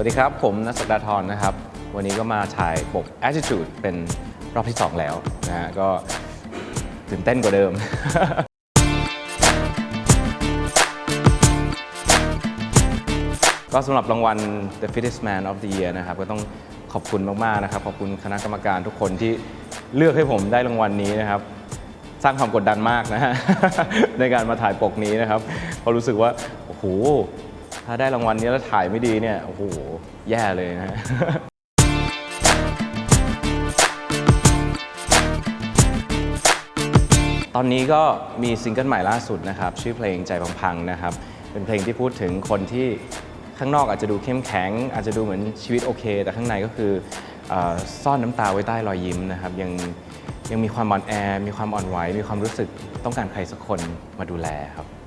วัสดีครับ ผมนัสดาธรนะครับ วันนี้ก็มาถ่ายปก Attitude เป็นรอบที่ 2 แล้วนะฮะก็ตื่นเต้นกว่าเดิม ก็สำหรับรางวัล The Fittest Man of the Year นะครับ ก็ต้องขอบคุณมาก ๆ นะครับ ขอบคุณคณะกรรมการทุกคนที่เลือกให้ผมได้รางวัลนี้นะครับ สร้างความกดดันมากนะฮะ ในการมาถ่ายปกนี้นะครับเพราะรู้สึกว่า โอ้โห ถ้าได้รางวัลนี้แล้วถ่ายไม่ดีเนี่ย โอ้โห แย่เลยนะฮะตอนนี้ก็มีซิงเกิลใหม่ล่าสุดนะครับ ชื่อเพลงใจพังๆนะครับ เป็นเพลงที่พูดถึงคนที่ข้างนอกอาจจะดูเข้มแข็ง อาจจะดูเหมือนชีวิตโอเค แต่ข้างในก็คือเออซ่อนน้ำตาไว้ใต้รอยยิ้มนะครับ ยังยังมีความอ่อนแอ มีความอ่อนไหว มีความรู้สึกต้องการใครสักคนมาดูแลครับ